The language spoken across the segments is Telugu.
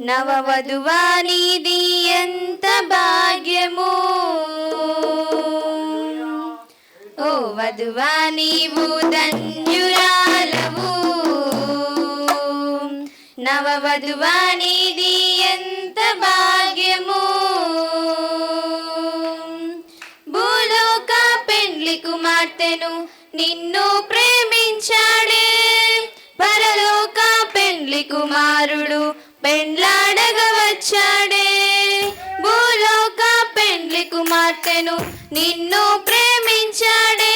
నవవధువానిది ఎంత భాగ్యము. ఓ వధువా నీవు ధన్యురాలవు. నవవధువా నీది ఎంత భాగ్యము. భూలోక పెండ్లి కుమార్తెను నిన్ను ప్రేమించాడే. పరలోక పెండ్లి కుమారుడు పెండ్లాడగ వచ్చాడే. భూలోక పెండ్లి కుమార్తెను నిన్ను ప్రేమించాడే.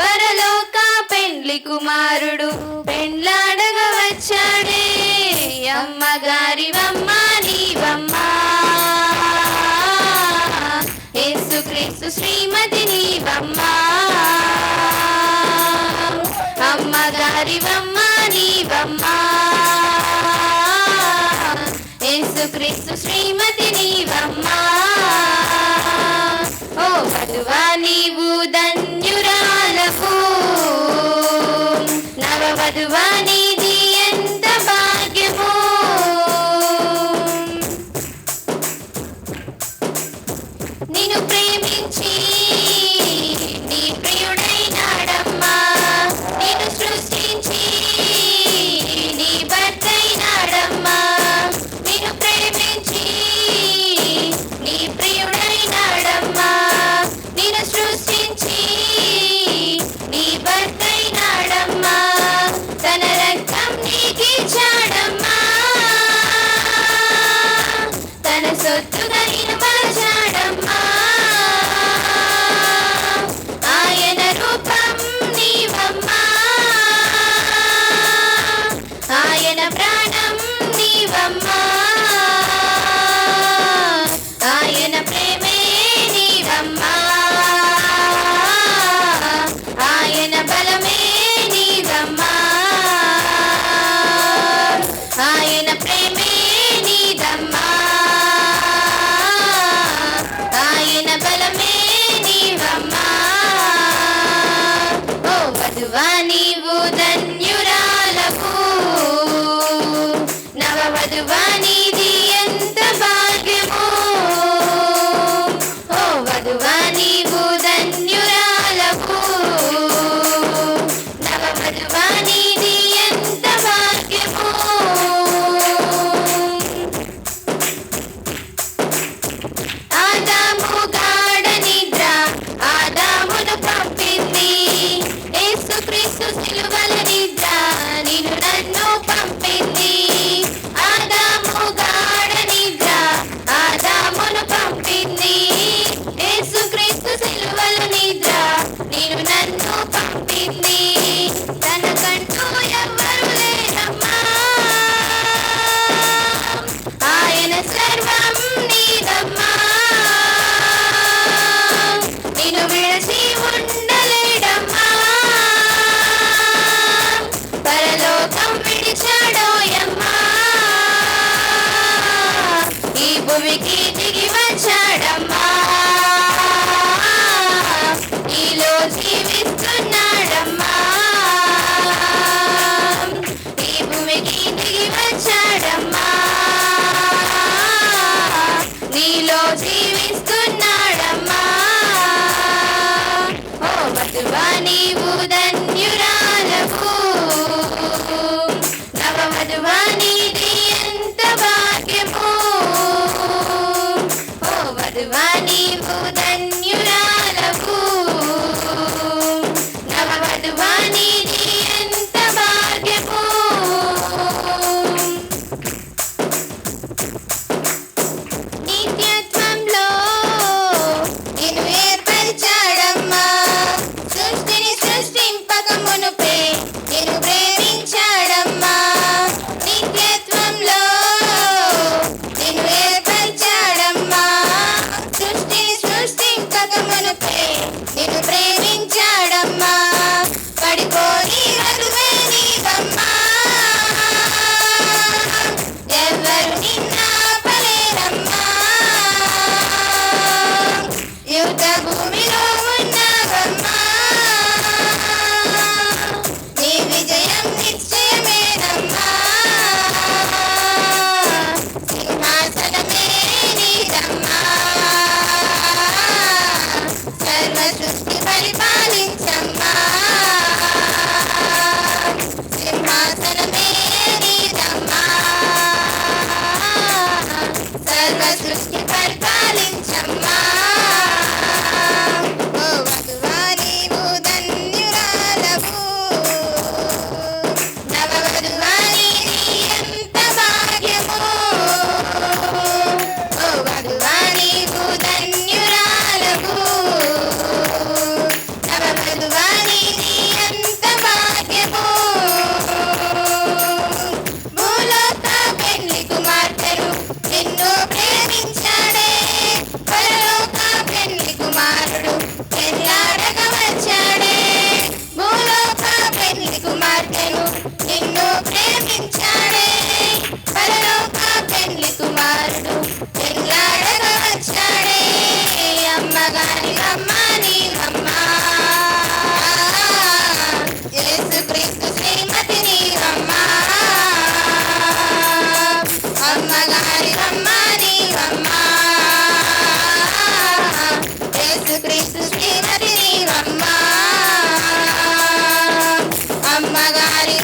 పరలోక పెండ్లి కుమారుడు పెండ్లాడగ వచ్చాడే. అమ్మగారి అమ్మగారివమ్మ నీవమ్మా యేసుక్రీస్తు శ్రీమతి నీవమ్మా అమ్మగారివమ్మ నీవమ్మా యేసుక్రీస్తు శ్రీమతి నీవమ్మా. ఓ వధువా నీవు దన్ నవ వధువా భూమికి దిగి వచ్చాడమ్మా.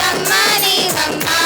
రమ్మని రమ్మని